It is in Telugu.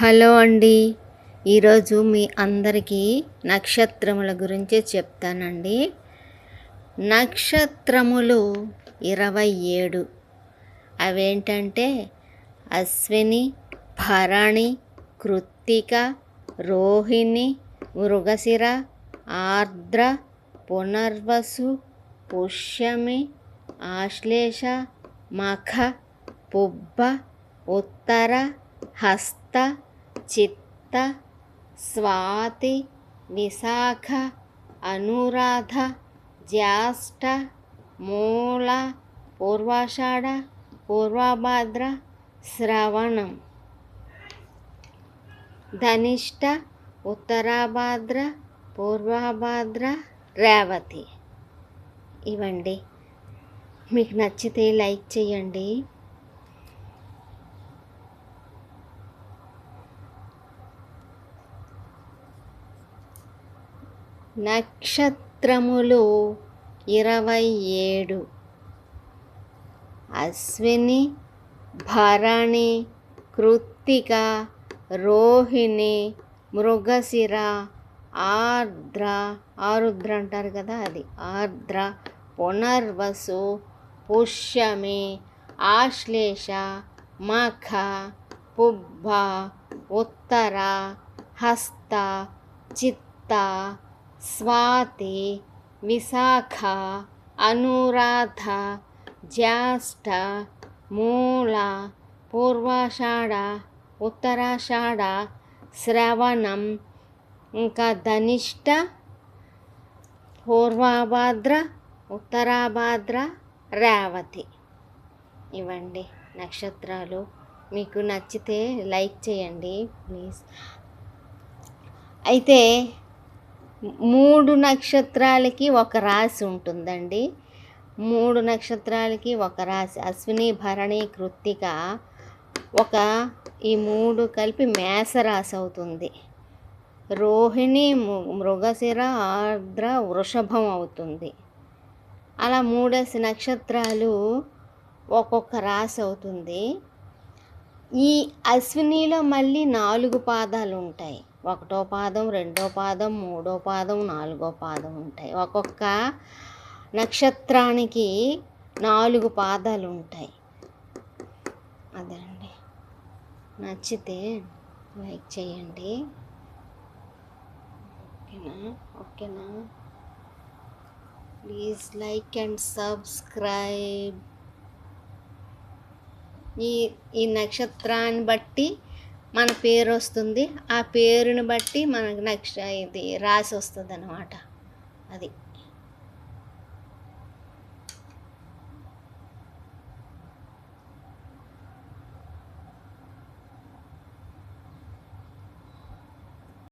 హలో అండి. ఈరోజు మీ అందరికీ నక్షత్రముల గురించి చెప్తానండి. నక్షత్రములు ఇరవై ఏడు. అవేంటంటే అశ్విని భరణి కృత్తిక రోహిణి మృగశిర ఆర్ద్ర పునర్వసు పుష్యమి ఆశ్లేష మఖ పుబ్బ ఉత్తర హస్త చిత్త స్వాతి విశాఖ అనురాధ జ్యేష్ఠ మూల పూర్వాషాఢ పూర్వభాద్ర శ్రవణం. ధనిష్ట ఉత్తరాభాద్ర పూర్వభాద్ర రేవతి. ఇవండి మీకు నచ్చితే లైక్ చేయండి. నక్షత్రములు ఇరవై ఏడు. అశ్విని భరణి కృత్తిక రోహిణి మృగశిర ఆర్ద్ర ఆరుద్ర అంటారు కదా అది. ఆర్ద్ర పునర్వసు పుష్యమి ఆశ్లేష మఖ పుబ్బ ఉత్తర హస్త చిత్త స్వాతి విశాఖ అనురాధ జ్యేష్ఠ మూల పూర్వాషాఢ ఉత్తరాషాఢ శ్రవణం ఇంకా ధనిష్ట పూర్వాభాద్ర ఉత్తరాభాద్ర రేవతి. ఇవ్వండి నక్షత్రాలు. మీకు నచ్చితే లైక్ చేయండి ప్లీజ్. అయితే మూడు నక్షత్రాలకి ఒక రాశి ఉంటుందండి. మూడు నక్షత్రాలకి ఒక రాశి. అశ్విని భరణి కృత్తిక ఒక ఈ మూడు కలిపి మేషరాశి అవుతుంది. రోహిణి మృగశిర ఆర్ద్ర వృషభం అవుతుంది. అలా మూడేసి నక్షత్రాలు ఒక్కొక్క రాశి అవుతుంది. ఈ అశ్వినిలో మళ్ళీ నాలుగు పాదాలు ఉంటాయి. ఒకటో పాదం రెండో పాదం మూడో పాదం నాలుగో పాదం ఉంటాయి. ఒక్కొక్క నక్షత్రానికి నాలుగు పాదాలు ఉంటాయి. అదండి. నచ్చితే లైక్ చేయండి. ఓకేనా? ఓకేనా? Please like and subscribe. ఈ ఈ నక్షత్రాన్ని బట్టి మన పేరు వస్తుంది. ఆ పేరుని బట్టి మనకు నక్ష ఇది రాసి వస్తుంది అనమాట అది.